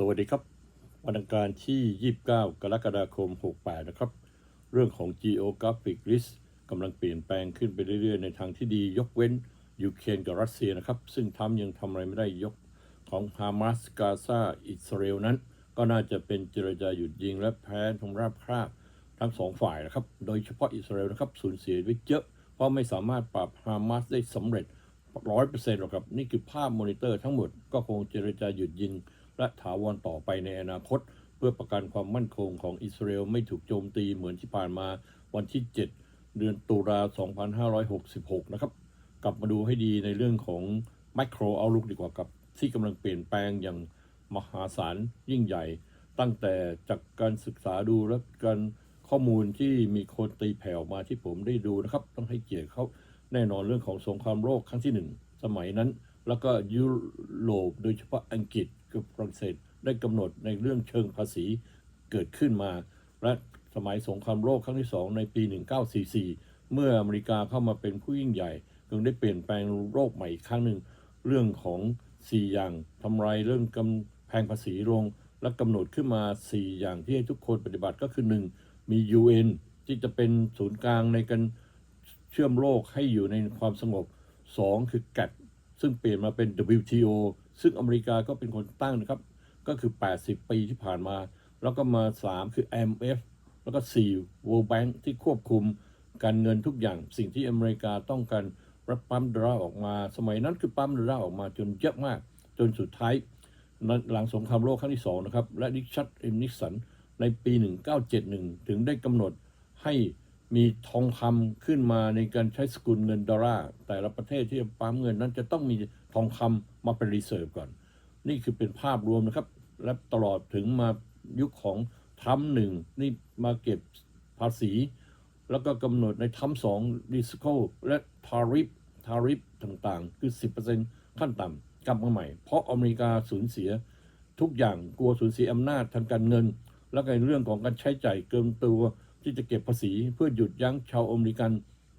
สวัสดีครับ วันอังคารที่ 29 กรกฎาคม 68 นะครับ เรื่องของ geographic risk กำลังเปลี่ยนแปลงขึ้นไปเรื่อยๆ ในทางที่ดียกเว้นยูเครนกับรัสเซียนะครับ ซึ่งทำยังทำอะไรไม่ได้ยกของฮามาสกาซาอิสราเอลนั้น ก็น่าจะเป็นเจรจาหยุดยิงและแพ้ทงราบคราบทั้งสองฝ่ายนะครับ โดยเฉพาะอิสราเอลนะครับสูญเสียไปเยอะ เพราะไม่สามารถปราบฮามาสได้สำเร็จร้อยเปอร์เซ็นต์หรอกครับ นี่คือภาพมอนิเตอร์ทั้งหมดก็คงเจรจาหยุดยิง และถาวรต่อไปในอนาคต เพื่อประกันความมั่นคงของอิสราเอลไม่ถูกโจมตีเหมือนที่ผ่านมาวันที่ 7 เดือนตุลา2566 นะครับ กลับมาดูให้ดีในเรื่องของไมโครเอาลุกดีกว่ากับที่กำลังเปลี่ยนแปลงอย่างมหาศาลยิ่งใหญ่ ตั้งแต่จากการศึกษาดูและการข้อมูลที่มีคนตีแผ่วมาที่ผมได้ดูนะครับ ต้องให้เกียรติเขาแน่นอนเรื่องของสงครามโลกครั้งที่หนึ่งสมัยนั้น แล้วก็ยุโรปโดยเฉพาะอังกฤษ กับฝรั่งเศสได้กำหนดในเรื่องเชิงภาษีเกิดขึ้นมา และสมัยสงครามโลกครั้งที่สองในปี 1944 เมื่ออเมริกาเข้ามาเป็นผู้ยิ่งใหญ่จึงได้เปลี่ยนแปลงโลกใหม่อีกครั้งหนึ่ง เรื่องของ4อย่างทำลายเรื่องกำแพงภาษีลง และกำหนดขึ้นมา 4 อย่างที่ให้ทุกคนปฏิบัติก็คือ 1. มี UN ที่จะเป็นศูนย์กลางในการเชื่อมโลกให้อยู่ในความสงบ 2. คือ GATT ซึ่งเปลี่ยนมาเป็น WTO ซึ่งอเมริกาก็เป็นคนตั้งนะครับ ก็คือ 80 ปีที่ผ่านมา แล้วก็มา 3 คือ IMF แล้วก็ 4 World Bank ที่ควบคุมการเงินทุกอย่างสิ่งที่อเมริกาต้องการรับปั๊มดอลลาร์ออกมา สมัยนั้นคือปั๊มดอลลาร์ออกมาจนเยอะมาก จนสุดท้ายหลังสงครามโลกครั้งที่สองนะครับ และริชาร์ดเอ็มนิกสันในปี 1971 ถึงได้กำหนดให้มีทองคำขึ้นมาในการใช้สกุลเงินดอลลาร์แต่ละประเทศที่จะปั๊มเงินนั้นจะต้องมีทองคำ มาเป็นรีเซิร์ฟก่อน นี่คือเป็นภาพรวมนะครับ และตลอดถึงมายุคของทรัมหนึ่งนี่มาเก็บภาษี แล้วก็กำหนดในทรัมสองดิสโก้และทาริฟทาริฟต่างๆ คือ 10%ขั้นต่ำกลับมาใหม่ เพราะอเมริกาสูญเสียทุกอย่างกลัวสูญเสียอำนาจทางการเงิน แล้วก็ในเรื่องของการใช้จ่ายเกินตัวที่จะเก็บภาษีเพื่อหยุดยั้งชาวอเมริกัน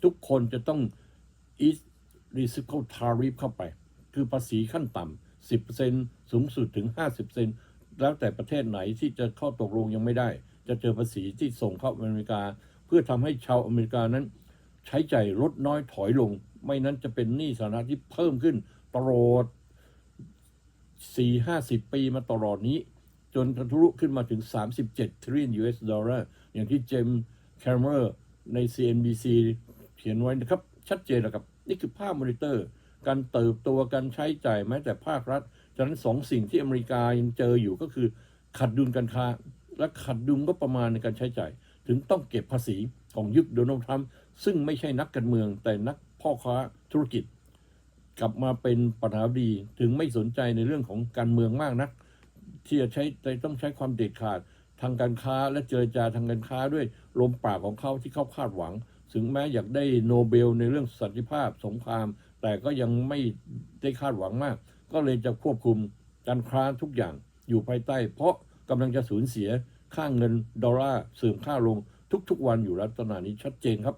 ทุกคนจะต้อง east reciprocal tariff เข้าไป คือภาษีขั้นต่ำ10%สูงสุดถึง50%แล้วแต่ประเทศไหนที่จะเข้าตกลงยังไม่ได้ จะเจอภาษีที่ส่งเข้าอเมริกา เพื่อทำให้ชาวอเมริกานั้น ใช้ใจ่ายลดน้อยถอยลง ไม่นั้นจะเป็นหนี้สาธารณะที่เพิ่มขึ้นตลอด4 50ปีมาตลอดนี้ จนทะลุขึ้นมาถึง 37 trillion US ดอลลาร์อย่างที่เจมส์แคมเมอร์ใน CNBC เขียนไว้นะครับ ชัดเจนนะครับ นี่คือภาพมอนิเตอร์ การเติบโตการใช้จ่ายแม้แต่ภาครัฐ ฉะนั้นสองสิ่งที่อเมริกายังเจออยู่ก็คือ ขัดดุลการค้า และขัดดุลก็ประมาณในการใช้จ่าย ถึงต้องเก็บภาษีของยุคโดนัลด์ทรัมป์ซึ่งไม่ใช่นักการเมือง แต่นักพ่อค้าธุรกิจ กลับมาเป็นประธานาธิบดีถึงไม่สนใจในเรื่องของการเมืองมากนัก ที่จะใช้ต้องใช้ความเด็ดขาดทางการค้าและเจรจาทางการค้าด้วยลมปากของเขาที่เขาคาดหวัง ถึงแม้อยากได้โนเบลในเรื่องสันติภาพสงคราม แต่ก็ยังไม่ได้คาดหวังมาก ก็เลยจะควบคุมการค้าทุกอย่างอยู่ภายใต้ เพราะกำลังจะสูญเสียค่าเงินดอลลาร์เสื่อมค่าลงทุกๆวันอยู่แล้วตอนนี้ชัดเจนครับ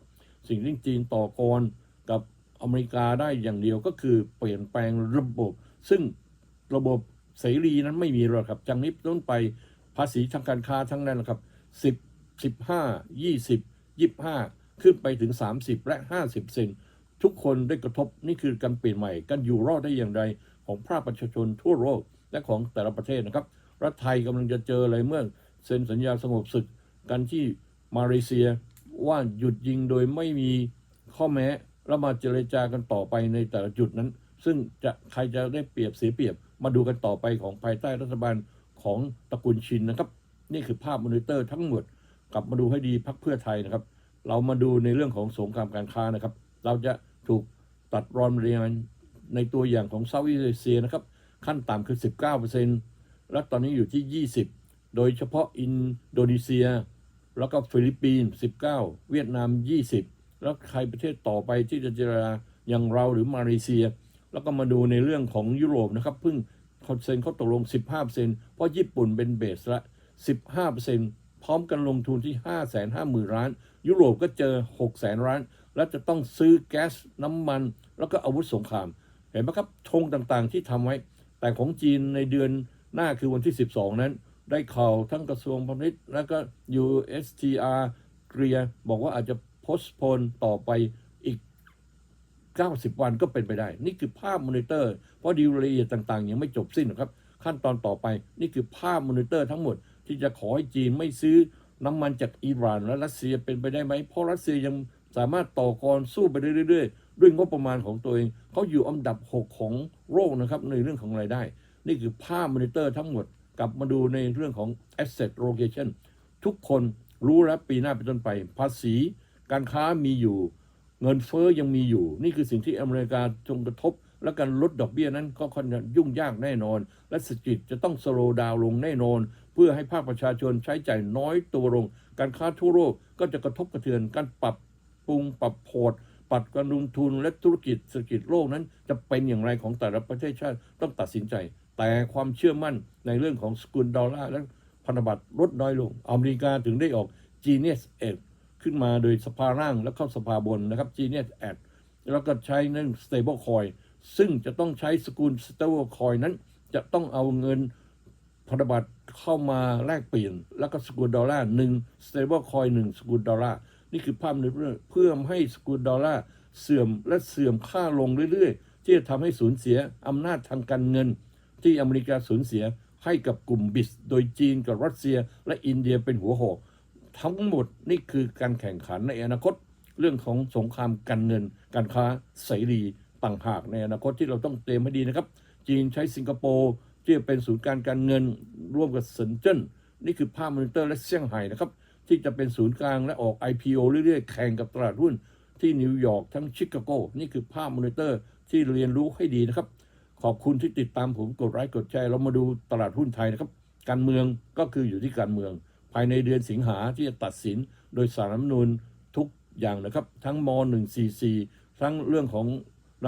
สิ่งที่จีนต่อกรกับอเมริกาได้อย่างเดียวก็คือเปลี่ยนแปลงระบบ ซึ่งระบบเสรีนั้นไม่มีหรอกครับจากนี้ต้นไปภาษีทางการค้าทั้งนั้นนะครับ10 15 20 25 ขึ้นไปถึง 30 และ 50 เซน ทุกคนได้กระทบนี่คือการเปลี่ยนใหม่การอยู่รอดได้อย่างไรของภาคประชาชนทั่วโลกและของแต่ละประเทศนะครับ รัฐไทยกำลังจะเจออะไรเมื่อเซ็นสัญญาสงบศึกกันที่มาเลเซียว่าหยุดยิงโดยไม่มีข้อแม้แล้วมาเจรจากันต่อไปในแต่ละจุดนั้น ซึ่งจะใครจะได้เปรียบเสียเปรียบ มาดูกันต่อไปของภายใต้รัฐบาลของตระกูลชินนะครับ นี่คือภาพมอนิเตอร์ทั้งหมด กลับมาดูให้ดีพักเพื่อไทยนะครับ เรามาดูในเรื่องของสงครามการค้านะครับ เราจะ ถูกตัดรอนเรียนในตัวอย่างของเซาท์อีสเอเชียนะครับ ขั้นต่ำคือ 19%และตอนนี้อยู่ที่ 20 โดยเฉพาะอินโดนีเซีย แล้วก็ฟิลิปปินส์19 เวียดนาม 20 แล้วใครประเทศต่อไปที่จะเจรจาอย่างเราหรือมาเลเซีย แล้วก็มาดูในเรื่องของยุโรปนะครับเพิ่งเขาเซ็นเขาตกลง 15%เพราะญี่ปุ่นเป็นเบสละ 15%พร้อมกันลงทุนที่ 5 5 0 0 0 0ล้าน ยุโรปก็เจอ 6 0 0 0 0ล้าน แล้วจะต้องซื้อแก๊สน้ำมัน แล้วก็อาวุธสงคราม เห็นไหมครับธงต่างๆที่ทำไว้ แต่ของจีนในเดือนหน้าคือวันที่ 12 นั้น ได้ข่าวทั้งกระทรวงพาณิชย์แล้วก็ USTR เกลียบอกว่าอาจจะ postpon ต่อไปอีก 90 วันก็เป็นไปได้ นี่คือภาพมอนิเตอร์ เพราะดีลรายละเอียดต่างๆ ยังไม่จบสิ้นนะครับ ขั้นตอนต่อไปนี่คือภาพมอนิเตอร์ทั้งหมดที่จะขอให้จีนไม่ซื้อน้ำมันจากอิหร่านและรัสเซียเป็นไปได้ไหมเพราะรัสเซียยัง สามารถต่อกรสู้ไปเรื่อยๆ ด้วยงบประมาณของตัวเองเขาอยู่อันดับ 6 ของโลกนะครับในเรื่องของรายได้ นี่คือภาพมอนิเตอร์ทั้งหมดกลับมาดูในเรื่องของ asset location ทุกคนรู้แล้วปีหน้าเป็นต้นไป ภาษี การค้ามีอยู่ เงินเฟ้อยังมีอยู่ นี่คือสิ่งที่อเมริกาจงกระทบ และการลดดอกเบี้ยนั้นก็ค่อนยุ่งยากแน่นอน และเศรษฐกิจจะต้องสโลว์ดาวลงแน่นอน เพื่อให้ภาคประชาชนใช้จ่ายน้อยตัวลง การค้าทั่วโลกก็จะกระทบกระเทือนการปรับ ปรุงปรับพอร์ตปรับการลงทุนและธุรกิจเศรษฐกิจโลกนั้น จะเป็นอย่างไรของแต่ละประเทศชาติต้องตัดสินใจ แต่ความเชื่อมั่นในเรื่องของสกุลดอลลาร์และพันธบัตรลดน้อยลง อเมริกาถึงได้ออก Genius Act ขึ้นมาโดยสภาร่างและเข้าสภาบนนะครับ Genius Act แล้วก็ใช้นั่น stable coin ซึ่งจะต้องใช้สกุล stable coin นั้น จะต้องเอาเงินพันธบัตรเข้ามาแลกเปลี่ยน แล้วก็สกุลดอลลาร์หนึ่ง stable coin หนึ่งสกุลดอลลาร์ นี่คือภาพในเรื่องเพื่อให้สกุลดอลลาร์เสื่อมและเสื่อมค่าลงเรื่อยๆ ที่จะทำให้สูญเสียอำนาจทางการเงิน ที่อเมริกาสูญเสียให้กับกลุ่มบิส โดยจีนกับรัสเซียและอินเดียเป็นหัวหอกทั้งหมดนี่คือการแข่งขันในอนาคต เรื่องของสงครามการเงิน การค้าเสรีต่างหากในอนาคตที่เราต้องเตรียมให้ดีนะครับ จีนใช้สิงคโปร์ที่เป็นศูนย์การการเงินร่วมกับเซินเจิ้นนี่คือภาพมอนิเตอร์และเซี่ยงไฮ้นะครับ ที่จะเป็นศูนย์กลางและออก IPO เรื่อยๆ แข่งกับตลาดหุ้น ที่นิวยอร์กทั้งชิคาโก นี่คือภาพมอนิเตอร์ที่เรียนรู้ให้ดีนะครับ ขอบคุณที่ติดตามผมกดไลค์กดแชร์เรามาดูตลาดหุ้นไทยนะครับ การเมืองก็คืออยู่ที่การเมือง ภายในเดือนสิงหาที่จะตัดสินโดยสารรัฐมนูญทุกอย่างนะครับ ทั้งม .144 ทั้งเรื่องของ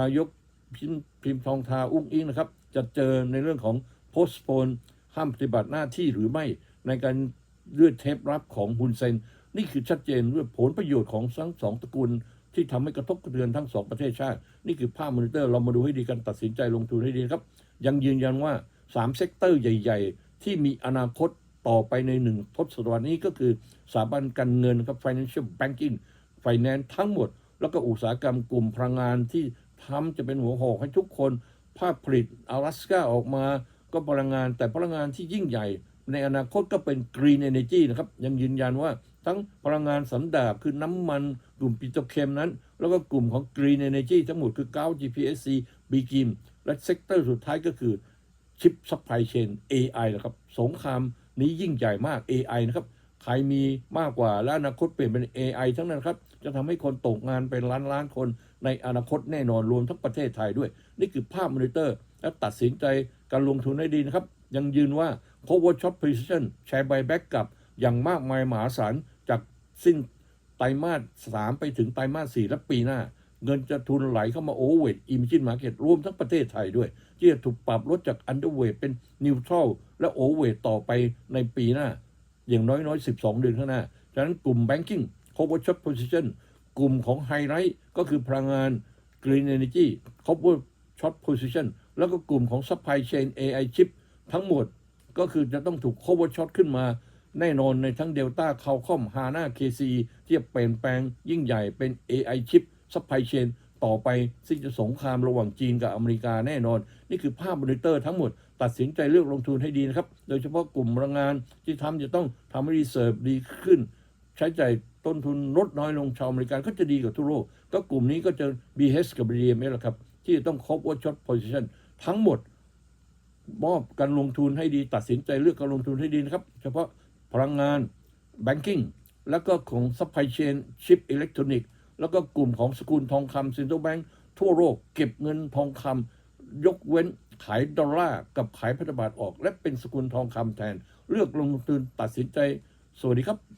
นายกพิมพิมพ์ทองทาอุ้งอิงนะครับ จะเจอในเรื่องของ postpone ห้ามปฏิบัติหน้าที่หรือไม่ในการ เลือดเทปรับของฮุนเซน นี่คือชัดเจนเรื่องผลประโยชน์ของทั้งสองตระกูล ที่ทำให้กระทบกระเทือนทั้งสองประเทศชาติ นี่คือภาพมอนิเตอร์เรามาดูให้ดีกันตัดสินใจลงทุนให้ดีครับ ยังยืนยันว่า 3 เซกเตอร์ใหญ่ ๆ ที่มีอนาคตต่อไปในหนึ่งทศวรรษนี้ก็คือสถาบันการเงินครับ financial banking finance ทั้งหมด แล้วก็อุตสาหกรรมกลุ่มพลังงานที่ทำจะเป็นหัวหอกให้ทุกคน ภาคผลิตอลาสกาออกมาก็พลังงานแต่พลังงานที่ยิ่งใหญ่ ในอนาคตก็เป็น green energy นะครับ ยังยืนยันว่าทั้งพลังงานสันดาบคือน้ำมันกลุ่มปิโตรเคมนั้น แล้วก็กลุ่มของ green energy ทั้งหมดคือ9 GPSC b g i m และเซกเตอร์สุดท้ายก็คือชิปซัพพลายเชน AI นะครับสงครามนี้ยิ่งใหญ่มาก AI นะครับใครมีมากกว่าและอนาคตเปลี่ยนเป็น AI ทั้งนั้นครับ จะทำให้คนตกงานเป็นล้านล้านคนในอนาคตแน่นอนรวมทั้งประเทศไทยด้วย นี่คือภาพมอนิเตอร์ และตัดสินใจการลงทุนให้ดีนะครับ ยังยืนว่า cover short position แชร์ buyback กับอย่างมากมายมหาศาลจากสิ้นไตรมาส3ไปถึงไตรมาส4และปีหน้า เงินจะทุนไหลเข้ามาโอเวอร์เวทอิมจินมาร์เก็ตรวมทั้งประเทศไทยด้วย ที่จะถูกปรับลดจากอันเดอร์เวทเป็นนิวทรัลและโอเวอร์เวทต่อไปในปีหน้า อย่างน้อยๆ 12 เดือนข้างหน้า ฉะนั้นกลุ่ม Banking Cover Short Position กลุ่มของไฮไ i ท์ก็คือพลังงาน Green Energy Cover Short Position แล้วก็กลุ่มของ Supply Chain AI Chip ทั้งหมด ก็คือจะต้องถูก Cover Short ขึ้นมา แน่นอนในทั้ง Delta c a l c o m HANA KCE ที่จะเปลี่ยนแปลงยิ่งใหญ่เป็น AI Chip Supply Chain ต่อไปซึ่งจะสงครามระหว่างจีนกับอเมริกาแน่นอน นี่คือภาพมอนิเตอร์ทั้งหมด ตัดสินใจเลือกลงทุนให้ดีนะครับ โดยเฉพาะกลุ่มพลังงานที่ทำจะต้องทำให้รีเซิร์ฟดีขึ้น ใช้จ่ายต้นทุนลดน้อยลงชาวอเมริกันก็จะดีกับทั่วโลกก็กลุ่มนี้ก็จะ BH กับ BDM แหละครับ ที่จะต้องครบว่าช็อตโพซิชันทั้งหมด มอบการลงทุนให้ดี ตัดสินใจเลือกการลงทุนให้ดีนะครับ เฉพาะพลังงาน Banking แล้วก็ของ Supply Chain Chip Electronic แล้วก็กลุ่มของสกุลทองคำ Central Bank ทั่วโลกเก็บเงินทองคำยกเว้นขายดอลลาร์กับขายพันธบัตรออก และเป็นสกุลทองคำแทน เลือกลงทุนตัดสินใจ สวัสดีครับ